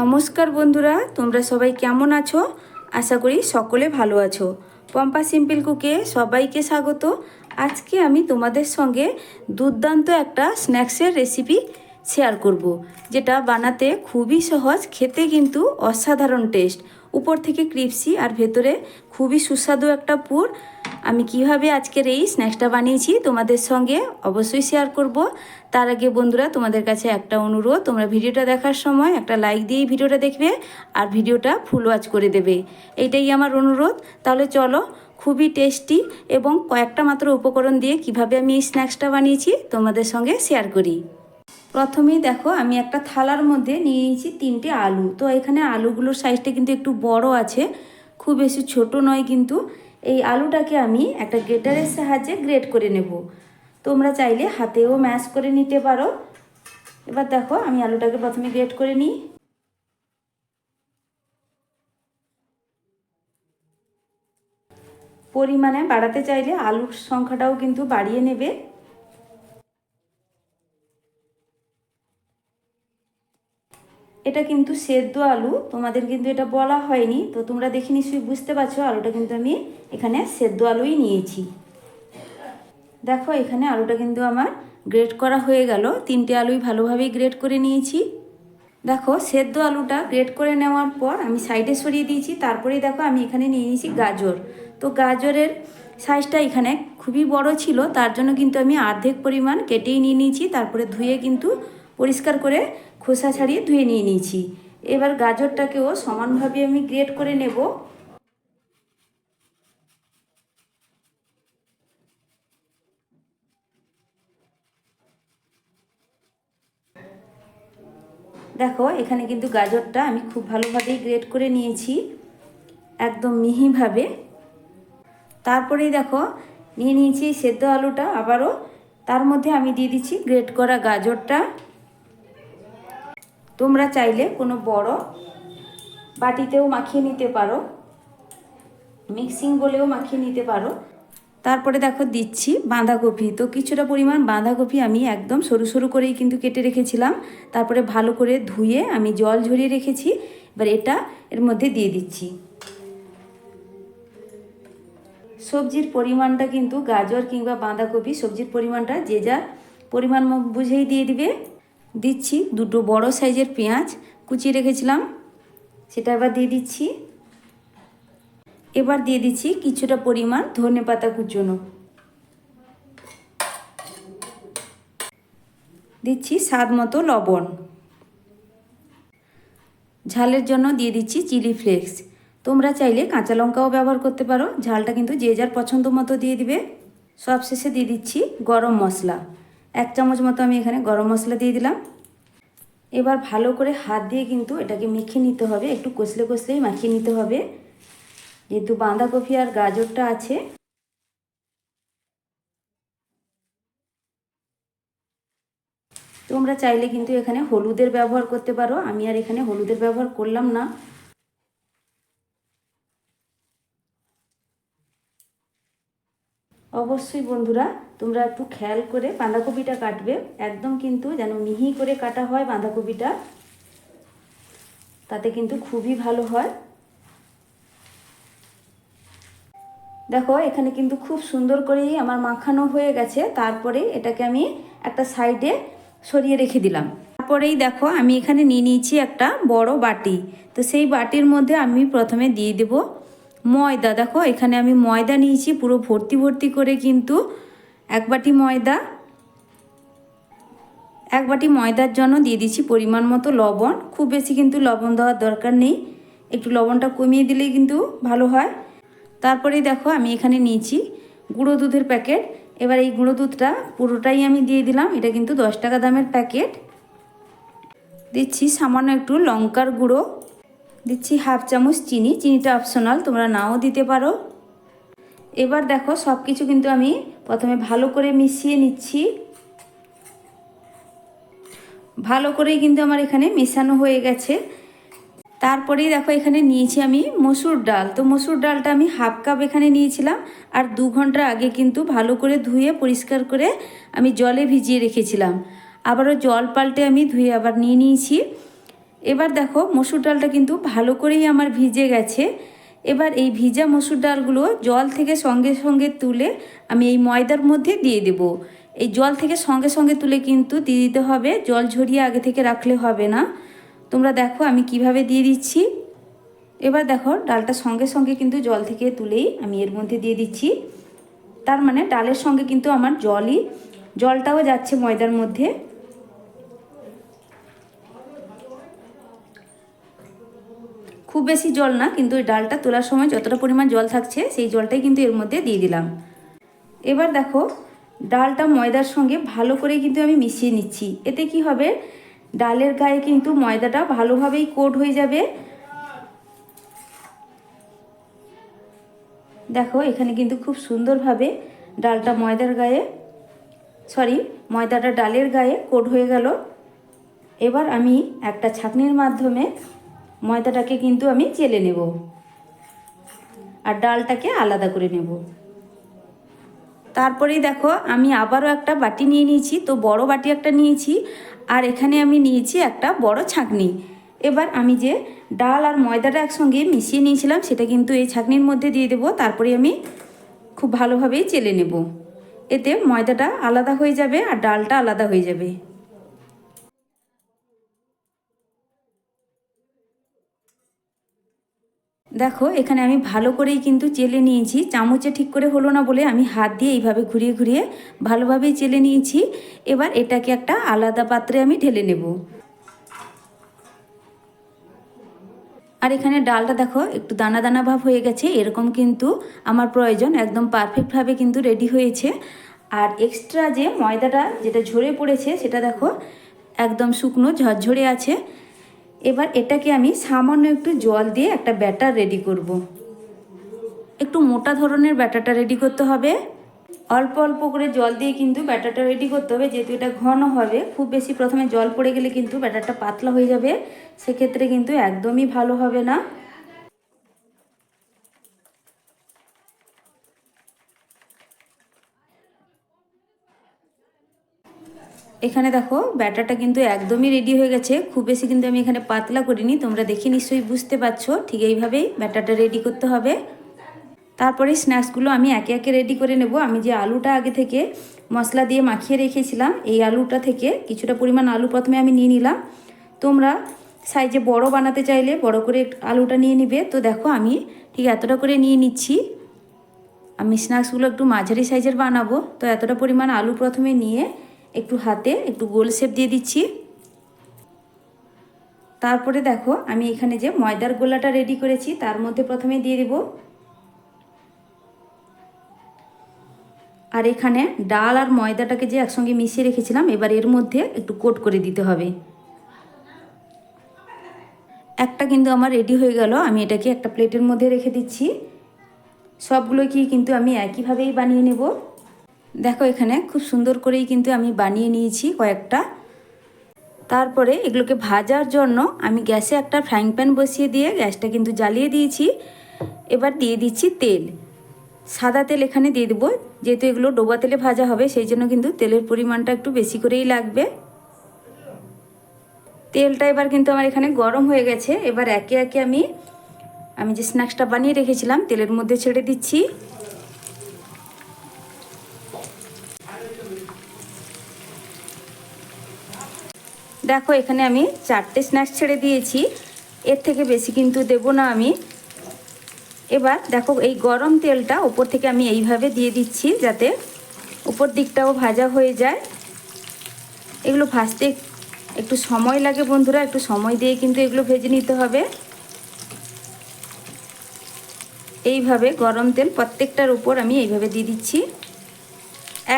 নমস্কার বন্ধুরা, তোমরা সবাই কেমন আছো? আশা করি সকলে ভালো আছো। পম্পা সিম্পল কুকে সবাইকে স্বাগত। আজকে আমি তোমাদের সঙ্গে দুর্দান্ত একটা স্ন্যাক্সের রেসিপি শেয়ার করব। যেটা বানাতে খুবই সহজ, খেতে কিন্তু অসাধারণ টেস্ট। উপর থেকে ক্রিপসি আর ভেতরে খুবই সুস্বাদু একটা পুর আমি কীভাবে আজকের এই স্ন্যাক্সটা বানিয়েছি তোমাদের সঙ্গে অবশ্যই শেয়ার করব। তার আগে বন্ধুরা, তোমাদের কাছে একটা অনুরোধ, তোমরা ভিডিওটা দেখার সময় একটা লাইক দিয়েই ভিডিওটা দেখবে আর ভিডিওটা ফুল ওয়াচ করে দেবে। এইটাই আমার অনুরোধ। তাহলে চলো, খুবই টেস্টি এবং কয়েকটা মাত্র উপকরণ দিয়ে কীভাবে আমি এই স্ন্যাক্সটা বানিয়েছি তোমাদের সঙ্গে শেয়ার করি। প্রথমেই দেখো, আমি একটা থালার মধ্যে নিয়ে নিয়েছি তিনটে আলু। তো এখানে আলুগুলোর সাইজটা কিন্তু একটু বড় আছে, খুব বেশি ছোট নয় কিন্তু। এই আলুটাকে আমি একটা গ্রেটারের সাহায্যে গ্রেট করে নেব। তোমরা চাইলে হাতেও ম্যাশ করে নিতে পারো। এবার দেখো, আমি আলুটাকে প্রথমে গ্রেট করে নিই। পরিমাণে বাড়াতে চাইলে আলুর সংখ্যাটাও কিন্তু বাড়িয়ে নেবে। এটা কিন্তু সেদ্ধ আলু, তোমাদের কিন্তু এটা বলা হয়নি, তো তোমরা দেখে নিশ্চয়ই বুঝতে পারছ, আলুটা কিন্তু আমি এখানে সেদ্ধ আলুই নিয়েছি। দেখো, এখানে আলুটা কিন্তু আমার গ্রেট করা হয়ে গেল, তিনটে আলুই ভালোভাবেই গ্রেট করে নিয়েছি। দেখো, সেদ্ধ আলুটা গ্রেট করে নেওয়ার পর আমি সাইডে সরিয়ে দিয়েছি, তারপরেই দেখো আমি এখানে নিয়ে নিয়েছি গাজর। তো গাজরের সাইজটা এখানে খুবই বড় ছিল, তার জন্য কিন্তু আমি অর্ধেক পরিমাণ কেটেই নিয়ে নিয়েছি, তারপরে ধুয়ে কিন্তু পরিষ্কার করে খোসা ছাড়িয়ে ধুয়ে নিয়ে নিয়েছি। এবার গাজরটাকেও সমানভাবে আমি গ্রেট করে নেব। দেখো, এখানে কিন্তু গাজরটা আমি খুব ভালোভাবেই গ্রেট করে নিয়েছি, একদম মিহিভাবে। তারপরেই দেখো, নিয়ে নিয়েছি সেদ্ধ আলুটা আবারও। তার মধ্যে আমি দিয়ে দিচ্ছি গ্রেট করা গাজরটা। তোমরা চাইলে কোনো বড় বাটিতেও মাখিয়ে নিতে পারো, মিক্সিং বলেও মাখিয়ে নিতে পারো। তারপরে দেখো দিচ্ছি বাঁধাকপি। তো কিছুটা পরিমাণ বাঁধাকপি আমি একদম সরু সরু করেই কিন্তু কেটে রেখেছিলাম। তারপরে ভালো করে ধুয়ে আমি জল ঝরিয়ে রেখেছি। এবার এটা এর মধ্যে দিয়ে দিচ্ছি। সবজির পরিমাণটা কিন্তু গাজর কিংবা বাঁধাকপি সবজির পরিমাণটা যে যার পরিমাণ বুঝেই দিয়ে দিবে। দিচ্ছি দুটো বড় সাইজের পেঁয়াজ কুচিয়ে রেখেছিলাম। সেটা এবার দিয়ে দিচ্ছি। এবার দিয়ে দিচ্ছি কিছুটা পরিমাণ ধনে পাতা কুচোনো। দিচ্ছি স্বাদ মতো লবণ। ঝালের জন্য দিয়ে দিচ্ছি চিলি ফ্লেক্স। তোমরা চাইলে কাঁচা লঙ্কাও ব্যবহার করতে পারো। ঝালটা কিন্তু যে যার পছন্দ মতো দিয়ে দিবে। সবশেষে দিয়ে দিচ্ছি গরম মশলা। এক চামচ মতো আমি এখানে গরম মশলা দিয়ে দিলাম। এবার ভালো করে হাত দিয়ে কিন্তু এটাকে মেখে নিতে হবে। একটু কষলে কষলেই মাখিয়ে নিতে হবে। যেহেতু বাঁধাকপি আর গাজরটা আছে। তোমরা চাইলে কিন্তু এখানে হলুদের ব্যবহার করতে পারো। আমি আর এখানে হলুদের ব্যবহার করলাম না। অবশ্যই বন্ধুরা, তোমরা একটু খেয়াল করে বাঁধাকপিটা কাটবে। একদম কিন্তু যেন মিহি করে কাটা হয় বাঁধাকপিটা। তাতে কিন্তু খুবই ভালো হয়। দেখো, এখানে কিন্তু খুব সুন্দর করেই আমার মাখানো হয়ে গেছে। তারপরে এটাকে আমি একটা সাইডে সরিয়ে রেখে দিলাম। তারপরেই দেখো, আমি এখানে নিয়ে নিয়েছি একটা বড় বাটি। তো সেই বাটির মধ্যে আমি প্রথমে দিয়ে দেব ময়দা। দেখো, এখানে আমি ময়দা নিয়েছি, পুরো ভর্তি ভর্তি করে কিন্তু এক বাটি ময়দা। এক বাটি ময়দার জন্য দিয়ে দিচ্ছি পরিমাণ মতো লবণ। খুব বেশি কিন্তু লবণ দেওয়ার দরকার নেই। একটু লবণটা কমিয়ে দিলেই কিন্তু ভালো হয়। তারপরেই দেখো, আমি এখানে নিয়েছি গুঁড়ো দুধের প্যাকেট। এবার এই গুঁড়ো দুধটা পুরোটাই আমি দিয়ে দিলাম। এটা কিন্তু দশ টাকা দামের প্যাকেট। দিচ্ছি সামান্য একটু লঙ্কার গুঁড়ো। দিচ্ছি হাফ চামচ চিনি, চিনিটা অপশনাল তোমরা নাও দিতে পারো। এবার দেখো সব কিছু কিন্তু আমি প্রথমে ভালো করে মিশিয়ে নিচ্ছি। ভালো করেই কিন্তু আমার এখানে মেশানো হয়ে গেছে। তারপরেই দেখো, এখানে নিয়েছি আমি মসুর ডাল। তো মসুর ডালটা আমি হাফ কাপ এখানে নিয়েছিলাম, আর দু ঘণ্টা আগে কিন্তু ভালো করে ধুয়ে, পরিষ্কার করে আমি জলে ভিজিয়ে রেখেছিলাম। আবারও জল পাল্টে আমি ধুয়ে আবার নিয়ে নিয়েছি। এবার দেখো মসুর ডালটা কিন্তু ভালো করেই আমার ভিজে গেছে। এবার এই ভিজা মসুর ডালগুলো জল থেকে সঙ্গে সঙ্গে তুলে আমি এই ময়দার মধ্যে দিয়ে দেব। এই জল থেকে সঙ্গে সঙ্গে তুলে কিন্তু দিয়ে দিতে হবে, জল ঝরিয়ে আগে থেকে রাখলে হবে না। তোমরা দেখো আমি কীভাবে দিয়ে দিচ্ছি। এবার দেখো ডালটা সঙ্গে সঙ্গে কিন্তু জল থেকে তুলেই আমি এর মধ্যে দিয়ে দিচ্ছি। তার মানে ডালের সঙ্গে কিন্তু আমার জলই, জলটাও যাচ্ছে ময়দার মধ্যে। খুব বেশি জল না, কিন্তু ওই ডালটা তোলার সময় যতটা পরিমাণ জল থাকছে, সেই জলটাই কিন্তু এর মধ্যে দিয়ে দিলাম। এবার দেখো, ডালটা ময়দার সঙ্গে ভালো করে কিন্তু আমি মিশিয়ে নিচ্ছি। এতে কি হবে? ডালের গায়ে কিন্তু ময়দাটা ভালোভাবেই কোট হয়ে যাবে। দেখো, এখানে কিন্তু খুব সুন্দরভাবে ডালটা ময়দার গায়ে, সরি, ময়দাটা ডালের গায়ে কোট হয়ে গেল। এবার আমি একটা ছাঁকনির মাধ্যমে ময়দাটাকে কিন্তু আমি চেলে নেব। আর ডালটাকে আলাদা করে নেব। তারপরেই দেখো, আমি আবারও একটা বাটি নিয়ে নিয়েছি। তো বড় বাটি একটা নিয়েছি, আর এখানে আমি নিয়েছি একটা বড় ছাঁকনি। এবার আমি যে ডাল আর ময়দাটা একসঙ্গে মিশিয়ে নিয়েছিলাম, সেটা কিন্তু এই ছাঁকনির মধ্যে দিয়ে দেবো। তারপরে আমি খুব ভালোভাবেই চেলে নেব। এতে ময়দাটা আলাদা হয়ে যাবে আর ডালটা আলাদা হয়ে যাবে। দেখো, এখানে আমি ভালো করেই কিন্তু চেলে নিয়েছি। চামচে ঠিক করে হলো না বলে আমি হাত দিয়ে এইভাবে ঘুরিয়ে ঘুরিয়ে ভালোভাবেই চেলে নিয়েছি। এবার এটাকে একটা আলাদা পাত্রে আমি ঢেলে নেব। আর এখানে ডালটা দেখো, একটু দানা দানা ভাব হয়ে গেছে। এরকম কিন্তু আমার প্রয়োজন, একদম পারফেক্টভাবে কিন্তু রেডি হয়েছে। আর এক্সট্রা যে ময়দাটা যেটা ঝরে পড়েছে, সেটা দেখো, একদম শুকনো, ঝরঝরে আছে। এবার এটাকে আমি সামান্য একটু জল দিয়ে একটা ব্যাটার রেডি করব। একটু মোটা ধরনের ব্যাটারটা রেডি করতে হবে। অল্প অল্প করে জল দিয়ে কিন্তু ব্যাটারটা রেডি করতে হবে। যেহেতু এটা ঘন হবে, খুব বেশি প্রথমে জল পড়ে গেলে কিন্তু ব্যাটারটা পাতলা হয়ে যাবে। সেক্ষেত্রে কিন্তু একদমই ভালো হবে না। এখানে দেখো, ব্যাটারটা কিন্তু একদমই রেডি হয়ে গেছে। খুব বেশি কিন্তু আমি এখানে পাতলা করিনি, তোমরা দেখে নিশ্চয়ই বুঝতে পারছ। ঠিক এইভাবেই ব্যাটারটা রেডি করতে হবে। তারপরে স্ন্যাক্সগুলো আমি একে একে রেডি করে নেব। আমি যে আলুটা আগে থেকে মশলা দিয়ে মাখিয়ে রেখেছিলাম, এই আলুটা থেকে কিছুটা পরিমাণ আলু প্রথমে আমি নিয়ে নিলাম। তোমরা সাইজে বড় বানাতে চাইলে বড় করে আলুটা নিয়ে নিবে। তো দেখো, আমি ঠিক এতটা করে নিয়ে নিচ্ছি। আমি স্ন্যাক্সগুলো একটু মাঝারি সাইজের বানাবো। তো এতটা পরিমাণ আলু প্রথমে নিয়ে একটু হাতে, একটু গোল শেপ দিয়ে দিচ্ছি। তারপরে দেখো, আমি এখানে যে ময়দার গোলাটা রেডি করেছি, তার মধ্যে প্রথমে দিয়ে দেব। আর এখানে ডাল আর ময়দাটাকে যে একসঙ্গে মিশিয়ে রেখেছিলাম, এবার এর মধ্যে একটু কোট করে দিতে হবে। একটা কিন্তু আমার রেডি হয়ে গেল, আমি এটাকে একটা প্লেটের মধ্যে রেখে দিচ্ছি। সবগুলো কি কিন্তু আমি একইভাবেই বানিয়ে নেব। দেখো এখানে খুব সুন্দর করেই কিন্তু আমি বানিয়ে নিয়েছি কয়েকটা। তারপরে এগুলোকে ভাজার জন্য আমি গ্যাসে একটা ফ্রাইং প্যান বসিয়ে দিয়ে গ্যাসটা কিন্তু জ্বালিয়ে দিয়েছি। এবার দিয়ে দিচ্ছি তেল। সাদা তেল এখানে দিয়ে দেবো, যেহেতু এগুলো ডোবা তেলে ভাজা হবে, সেই জন্য কিন্তু তেলের পরিমাণটা একটু বেশি করেই লাগবে। তেলটা এবার কিন্তু আমার এখানে গরম হয়ে গেছে। এবার একে একে আমি আমি যে স্ন্যাক্সটা বানিয়ে রেখেছিলাম, তেলের মধ্যে ছেড়ে দিচ্ছি। দেখো, এখানে আমি চারটে স্ন্যাক্স ছেড়ে দিয়েছি। এর থেকে বেশি কিন্তু দেব না আমি। এবার দেখো, এই গরম তেলটা ওপর থেকে আমি এইভাবে দিয়ে দিচ্ছি যাতে উপর দিকটাও ভাজা হয়ে যায়। এগুলো ভাজতে একটু সময় লাগে বন্ধুরা, একটু সময় দিয়ে কিন্তু এগুলো ভেজে নিতে হবে। এইভাবে গরম তেল প্রত্যেকটার উপর আমি এইভাবে দিয়ে দিচ্ছি।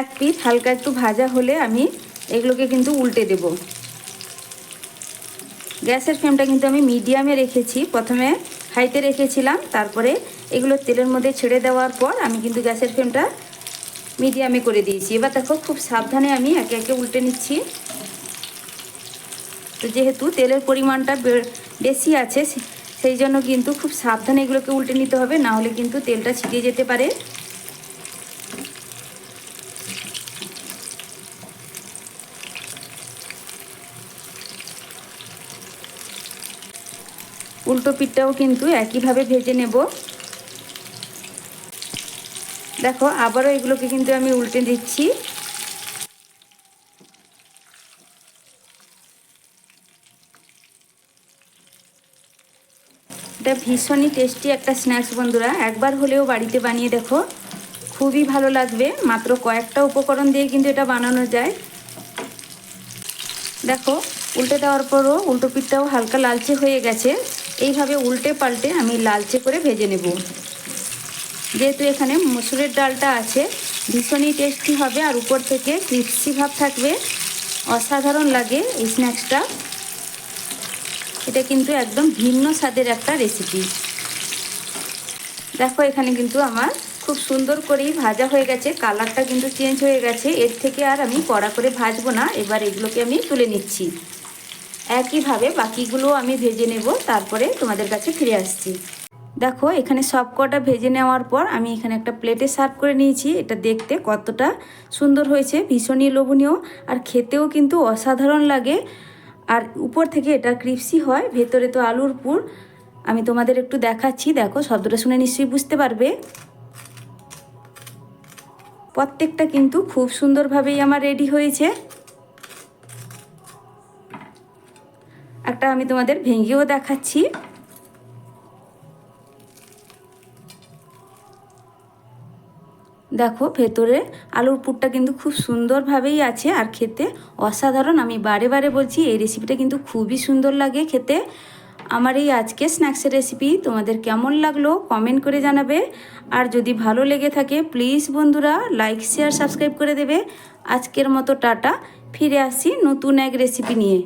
এক পিস হালকা একটু ভাজা হলে আমি এগুলোকে কিন্তু উল্টে দেব। গ্যাসের ফ্লেমটা কিন্তু আমি মিডিয়ামে রেখেছি। প্রথমে হাইতে রেখেছিলাম, তারপরে এগুলো তেলের মধ্যে ছেড়ে দেওয়ার পর আমি কিন্তু গ্যাসের ফ্লেমটা মিডিয়ামে করে দিয়েছি। এবার দেখো, খুব সাবধানে আমি একে একে উল্টে নিচ্ছি। তো যেহেতু তেলের পরিমাণটা বেশি আছে সেই জন্য কিন্তু খুব সাবধানে এগুলোকে উল্টে নিতে হবে, না হলে কিন্তু তেলটা ছিটিয়ে যেতে পারে। উল্টো পিঠটাও কিন্তু একইভাবে ভেজে নেব। দেখো, আবারও এগুলোকে কিন্তু আমি উল্টে দিচ্ছি। এটা ভীষণই টেস্টি একটা স্ন্যাক্স বন্ধুরা, একবার হলেও বাড়িতে বানিয়ে দেখো, খুবই ভালো লাগবে। মাত্র কয়েকটা উপকরণ দিয়ে কিন্তু এটা বানানো যায়। দেখো উল্টে দেওয়ার পরও উল্টো পিঠটাও হালকা লালচে হয়ে গেছে। এইভাবে উল্টে পাল্টে আমি লালচে করে ভেজে নেব। যেহেতু এখানে মসুরের ডালটা আছে, ভীষণই টেস্টি হবে আর উপর থেকে ক্রিপসি ভাব থাকবে। অসাধারণ লাগে এই স্ন্যাক্সটা এটা কিন্তু একদম ভিন্ন স্বাদের একটা রেসিপি দেখো, এখানে কিন্তু আমার খুব সুন্দর করেই ভাজা হয়ে গেছে। কালারটা কিন্তু চেঞ্জ হয়ে গেছে। এর থেকে আর আমি কড়া করে ভাজবো না। এবার এগুলোকে আমি তুলে নিচ্ছি। একইভাবে বাকিগুলো আমি ভেজে নেব, তারপরে তোমাদের কাছে ফিরে আসছি। দেখো, এখানে সব কটা ভেজে নেওয়ার পর আমি এখানে একটা প্লেটে সার্ভ করে নিয়েছি। এটা দেখতে কতটা সুন্দর হয়েছে, ভীষণই লোভনীয় আর খেতেও কিন্তু অসাধারণ লাগে। আর উপর থেকে এটা ক্রিপসি হয়, ভেতরে তো আলুর পুর। আমি তোমাদের একটু দেখাচ্ছি, দেখো, শব্দটা শুনে নিশ্চয়ই বুঝতে পারবে। প্রত্যেকটা কিন্তু খুব সুন্দরভাবেই আমার রেডি হয়েছে। একটা আমি তোমাদের ভেঙেও দেখাচ্ছি। দেখো, ভেতরে আলুর পুরটা কিন্তু খুব সুন্দরভাবেই আছে আর খেতে অসাধারণ। আমি বারে বারে বলছি, এই রেসিপিটা কিন্তু খুবই সুন্দর লাগে খেতে। আমার এই আজকে স্ন্যাক্সের রেসিপি তোমাদের কেমন লাগল কমেন্ট করে জানাবে। আর যদি ভালো লেগে থাকে প্লিজ বন্ধুরা লাইক শেয়ার সাবস্ক্রাইব করে দেবে। আজকের মতো টাটা, ফিরে আসি নতুন এক রেসিপি নিয়ে।